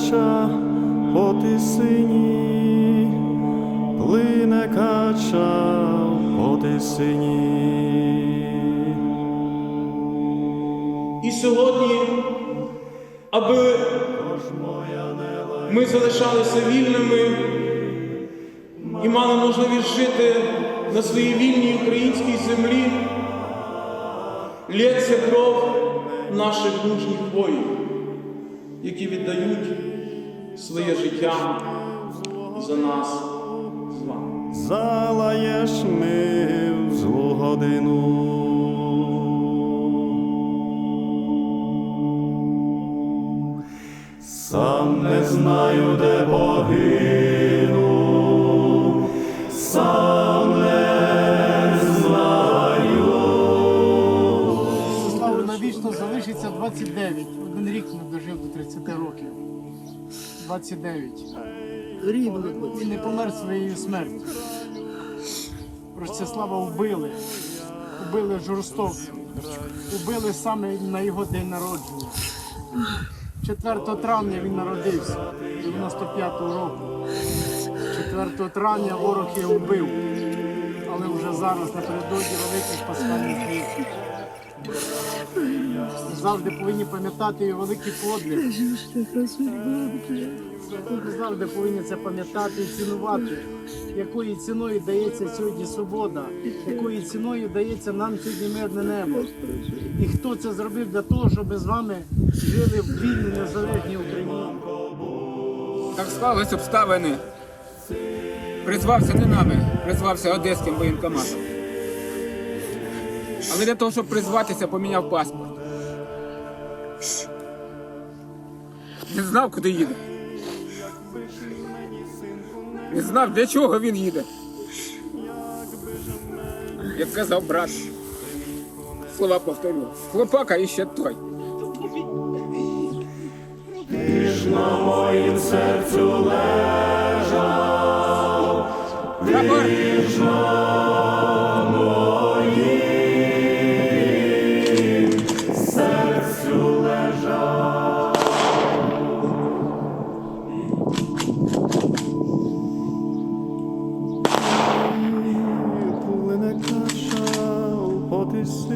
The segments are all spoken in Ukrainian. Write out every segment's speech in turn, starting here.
кача по тисині, плине кача по тисині. І сьогодні, аби ми залишалися вільними і мали можливість жити на своїй вільній українській землі, лється кров наших мужніх воїнів, які віддають своє життя за нас з вами. Залаєш ми в злу годину. Сам не знаю, де погину, сам не знаю. Слава навічно залишиться 29. Один рік не дожив до 30 років. 29. Рівно. І не помер своєю смертю. Ростислава вбили. Убили жорстоко. Убили саме на його день народження. 4 травня він народився, 95-го року. 4 травня ворог його вбив. Але вже зараз напередодні великих пасхальних Завжди повинні пам'ятати його великий подвиг. Ми завжди повинні це пам'ятати і цінувати, якою ціною дається сьогодні свобода, якою ціною дається нам сьогодні мирне небо. І хто це зробив для того, щоб ми з вами жили в вільній незалежній Україні. Так склались обставини. Призвався не нами, призвався одеським воєнкоматом. Але для того, щоб призватися, поміняв паспорт. Не знав, куди їде. Він знав, для чого він їде. Як казав брат. Слова повторю. Хлопака і ще той. На моїм серцю лежав,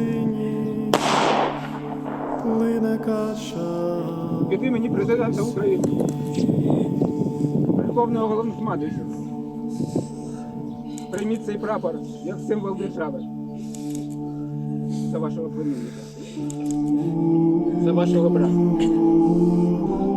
тисині, плине кача. від імені президента України, Верховного головнокомандуючого. Прийміть цей прапор як символ держави. За вашого племінника. За вашого брата.